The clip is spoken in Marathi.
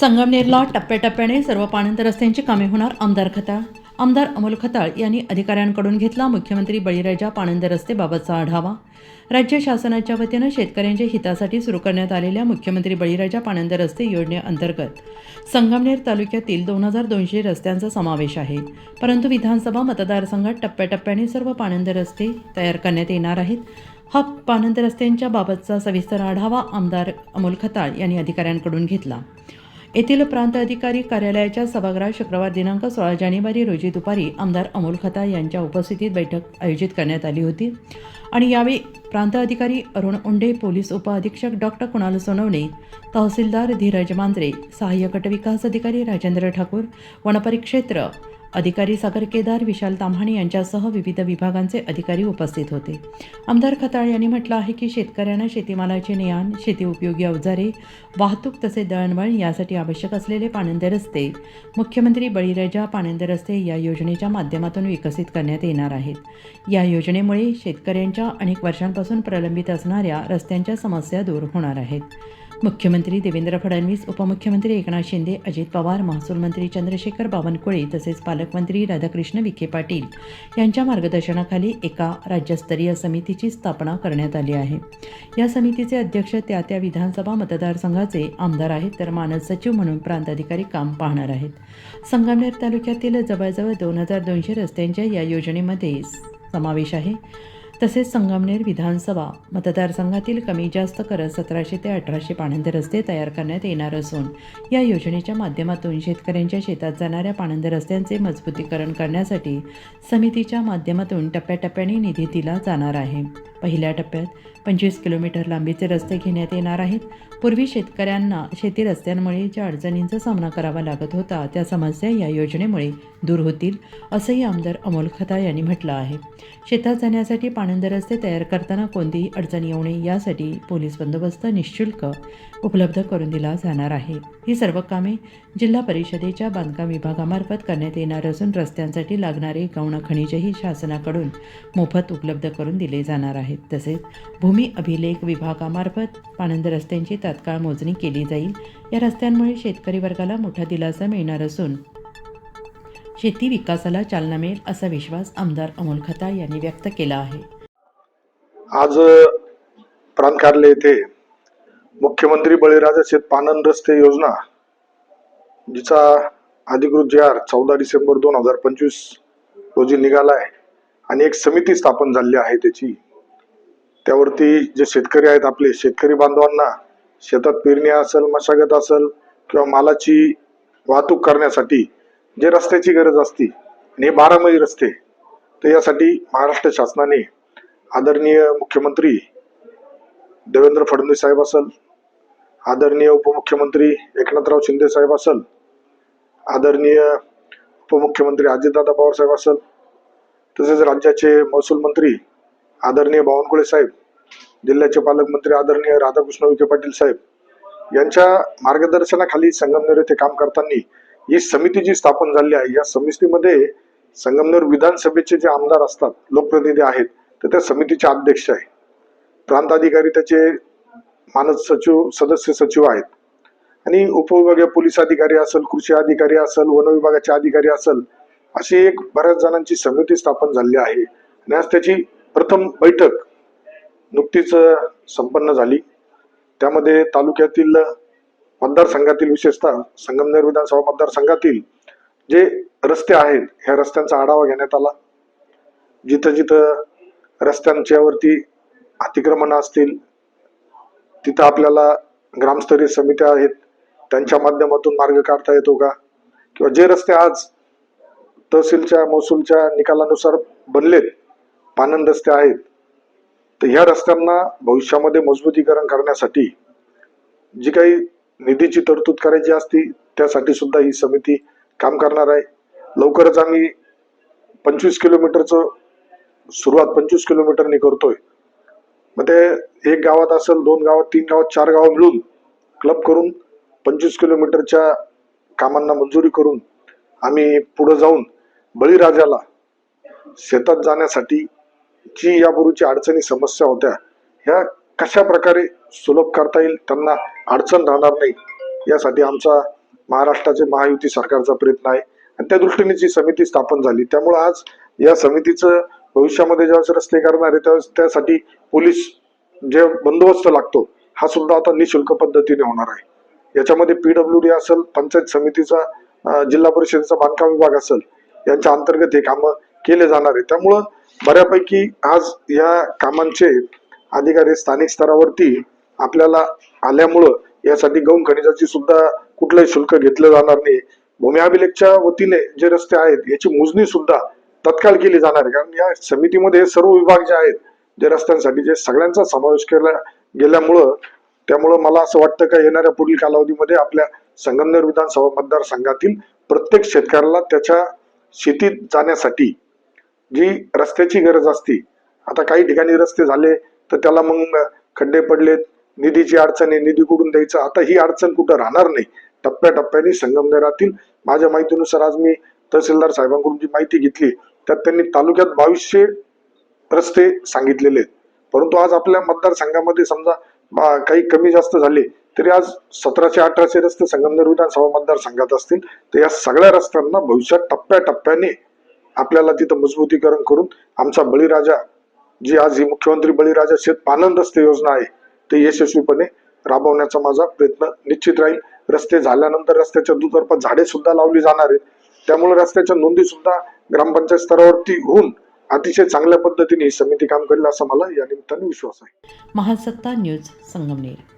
संगमनेरला टप्प्याटप्प्याने सर्व पाणंद रस्त्यांची कामे होणार. आमदार खताळ. आमदार अमोल खताळ यांनी अधिकाऱ्यांकडून घेतला. मुख्यमंत्री बळीराजा पाणंद रस्तेबाबतचा आढावा. राज्य शासनाच्या वतीनं शेतकऱ्यांच्या हितासाठी सुरू करण्यात आलेल्या मुख्यमंत्री बळीराजा पाणंद रस्ते योजनेअंतर्गत संगमनेर तालुक्यातील दोन हजार दोनशे रस्त्यांचा समावेश आहे. परंतु विधानसभा मतदारसंघात टप्प्याटप्प्याने सर्व पाणंद रस्ते तयार करण्यात येणार आहेत. हा पाणंद रस्त्यांच्या बाबतचा सविस्तर आढावा आमदार अमोल खताळ यांनी अधिकाऱ्यांकडून घेतला. येथील प्रांत अधिकारी कार्यालयाच्या सभागृहात शुक्रवार दिनांक सोळा जानेवारी रोजी दुपारी आमदार अमोल खता यांच्या उपस्थितीत बैठक आयोजित करण्यात आली होती. आणि यावेळी प्रांत अधिकारी अरुण उंडे पोलीस उपअधीक्षक डॉक्टर कुणाल सोनवणे तहसीलदार धीरज मांजरे सहाय्यक गट विकास अधिकारी राजेंद्र ठाकूर वनपरिक्षेत्र अधिकारी सागर केदार विशाल ताम्हाणे यांच्यासह विविध विभागांचे अधिकारी उपस्थित होते. आमदार खताळ यांनी म्हटलं आहे की शेतकऱ्यांना शेतीमालाचे नेआण शेती उपयोगी अवजारे वाहतूक तसेच दळणवळण यासाठी आवश्यक असलेले पाणंदे रस्ते मुख्यमंत्री बळीराजा पाणंदे रस्ते या योजनेच्या माध्यमातून विकसित करण्यात येणार आहेत. या योजनेमुळे शेतकऱ्यांच्या अनेक वर्षांपासून प्रलंबित असणाऱ्या रस्त्यांच्या समस्या दूर होणार आहेत. मुख्यमंत्री देवेंद्र फडणवीस उपमुख्यमंत्री एकनाथ शिंदे अजित पवार महसूल मंत्री चंद्रशेखर बावनकुळे तसेच पालकमंत्री राधाकृष्ण विखे पाटील यांच्या मार्गदर्शनाखाली एका राज्यस्तरीय समितीची स्थापना करण्यात आली आहे. या समितीचे अध्यक्ष त्या त्या विधानसभा मतदारसंघाचे आमदार आहेत तर मानद सचिव म्हणून प्रांताधिकारी काम पाहणार आहेत. संगमनेर तालुक्यातील जवळजवळ दोन हजार दोनशे रस्त्यांच्या या योजनेमध्ये समावेश आहे. तसेच संगमनेर विधानसभा मतदारसंघातील कमी जास्त करत सतराशे ते अठराशे पाणंद रस्ते तयार करण्यात येणार असून या योजनेच्या माध्यमातून शेतकऱ्यांच्या शेतात जाणाऱ्या पाणंद रस्त्यांचे मजबूतीकरण करण्यासाठी समितीच्या माध्यमातून टप्प्याटप्प्याने निधी दिला जाणार आहे. पहिल्या टप्प्यात पंचवीस किलोमीटर लांबीचे रस्ते घेण्यात येणार आहेत. पूर्वी शेतकऱ्यांना शेती रस्त्यांमुळे ज्या अडचणींचा सामना करावा लागत होता त्या समस्या या योजनेमुळे दूर होतील असंही आमदार अमोल खता यांनी म्हटलं आहे. शेतात जाण्यासाठी आनंद रस्ते तयार करताना कोणतीही अडचण येऊ नये यासाठी पोलीस बंदोबस्त निशुल्क उपलब्ध करून दिला जाणार आहे. ही सर्व कामे जिल्हा परिषदेच्या बांधकाम विभागामार्फत करण्यात येणार असून रस्त्यांसाठी लागणारे गौण खनिजही शासनाकडून मोफत उपलब्ध करून दिले जाणार आहेत. तसेच भूमी अभिलेख विभागामार्फत पाणंद रस्त्यांची तात्काळ मोजणी केली जाईल. या रस्त्यांमुळे शेतकरी वर्गाला मोठा दिलासा मिळणार असून शेती विकासाला चालना मिळेल असा विश्वास आमदार अमोल खताळ यांनी व्यक्त केला आहे. आज प्रांत येथे मुख्यमंत्री बळीराजा शेत पानन रस्ते योजना जिचा अधिकृत जे आर चौदा डिसेंबर दोन हजार पंचवीस रोजी निघाला आहे आणि एक समिती स्थापन झाली आहे त्याची. त्यावरती जे शेतकरी आहेत आपले शेतकरी बांधवांना शेतात पेरणी असेल मशागत असेल किंवा मालाची वाहतूक करण्यासाठी जे रस्त्याची गरज असती आणि हे बारामही रस्ते तर यासाठी महाराष्ट्र शासनाने आदरणीय मुख्यमंत्री देवेंद्र फडणवीस साहेब असल आदरणीय उपमुख्यमंत्री एकनाथराव शिंदे साहेब असल आदरणीय उपमुख्यमंत्री अजितदादा पवार साहेब असल तसेच राज्याचे महसूल मंत्री आदरणीय बावनकुळे साहेब जिल्ह्याचे पालकमंत्री आदरणीय राधाकृष्ण विखे पाटील साहेब यांच्या मार्गदर्शनाखाली संगमनेर येथे काम करताना ही समिती जी स्थापन झाली आहे या समितीमध्ये संगमनेर विधानसभेचे जे आमदार असतात लोकप्रतिनिधी आहेत तर त्या समितीचे अध्यक्ष आहे प्रांताधिकारी त्याचे मानद सचिव सदस्य सचिव आहेत. आणि उपविभागीय पोलीस अधिकारी असेल कृषी अधिकारी असेल वन विभागाचे अधिकारी असेल अशी एक बऱ्याच जणांची समिती स्थापन झाली आहे. आणि आज त्याची प्रथम बैठक नुकतीच संपन्न झाली. त्यामध्ये तालुक्यातील मतदारसंघातील विशेषतः संगमनेर विधानसभा मतदारसंघातील जे रस्ते आहेत ह्या रस्त्यांचा आढावा घेण्यात आला. जिथं जिथं रस्त्यांच्यावरती अतिक्रमण असतील तिथं आपल्याला ग्रामस्तरीय समित्या आहेत त्यांच्या माध्यमातून मार्ग काढता येतो का? किंवा जे रस्ते आज तहसीलच्या महसूलच्या निकालानुसार बनलेत पानन रस्ते आहेत तर ह्या रस्त्यांना भविष्यामध्ये मजबूतीकरण करण्यासाठी जी काही निधीची तरतूद करायची असती त्यासाठी सुद्धा ही समिती काम करणार आहे. लवकरच आम्ही पंचवीस किलोमीटरचं सुरुवात पंचवीस किलोमीटरनी करतोय. मग ते एक गावात असेल दोन गावात तीन गावात चार गाव मिळून क्लब करून पंचवीस किलोमीटरच्या कामांना मंजुरी करून आम्ही पुढे जाऊन बळीराजाला शेतात जाण्यासाठी जी यापूर्वीची अडचणी समस्या होत्या ह्या कशा प्रकारे सुलभ करता येईल त्यांना अडचण राहणार नाही यासाठी आमचा महाराष्ट्राचे महायुती सरकारचा प्रयत्न आहे. आणि त्या दृष्टीने जी समिती स्थापन झाली त्यामुळे आज या समितीचं भविष्यामध्ये ज्यावेळेस रस्ते करणार आहे त्यावेळेस त्यासाठी पोलीस जे बंदोबस्त लागतो हा सुद्धा आता निशुल्क पद्धतीने होणार आहे. याच्यामध्ये पीडब्ल्यू डी असेल पंचायत समितीचा जिल्हा परिषदेचा बांधकाम विभाग असेल यांच्या अंतर्गत हे कामं केले जाणार आहे त्यामुळं बऱ्यापैकी आज या कामांचे अधिकारी स्थानिक स्तरावरती आपल्याला आल्यामुळं यासाठी गौण खनिजाची सुद्धा कुठलंही शुल्क घेतलं जाणार नाही. भूमी अभिलेखच्या वतीने जे रस्ते आहेत याची मोजणी सुद्धा तत्काळ केली जाणार आहे. कारण या समितीमध्ये सर्व विभाग जे आहेत जे रस्त्यांसाठी जे सगळ्यांचा समावेश केला गेल्यामुळं त्यामुळं मला असं वाटतं का येणाऱ्या पुढील कालावधीमध्ये आपल्या संगमनेर विधानसभा मतदारसंघातील प्रत्येक शेतकऱ्याला त्याच्या शेतीत जाण्यासाठी जी रस्त्याची गरज असते आता काही ठिकाणी रस्ते झाले तर त्याला मग खड्डे पडलेत निधीची अडचण आहे निधी कुठून द्यायचं? आता ही अडचण कुठं राहणार नाही. टप्प्याटप्प्याने संगमनेरातील माझ्या माहितीनुसार आज मी तहसीलदार साहेबांकडून जी माहिती घेतली त्यात त्यांनी तालुक्यात बावीसशे रस्ते सांगितलेले आहेत. परंतु आज आपल्या मतदारसंघामध्ये समजा बा- काही कमी जास्त झाले तरी आज सतराशे अठराशे रस्ते संगमनेर विधानसभा मतदारसंघात असतील. तर या सगळ्या रस्त्यांना भविष्यात टप्प्याटप्प्याने आपल्याला तिथं मजबूतीकरण करून आमचा बळीराजा जी आज ही मुख्यमंत्री बळीराजा शेत पानन रस्ते योजना आहे ते यशस्वीपणे राबवण्याचा माझा प्रयत्न निश्चित राहील. रस्ते झाल्यानंतर रस्त्याच्या दुतर्फा झाडे सुद्धा लावली जाणार आहेत. त्यामुळे रस्त्याच्या नोंदी सुद्धा ग्रामपंचायत स्तरावरती होऊन अतिशय चांगल्या पद्धतीने समिती काम करेल असा मला या निमित्ताने विश्वास आहे. महासत्ता न्यूज संगमनेर.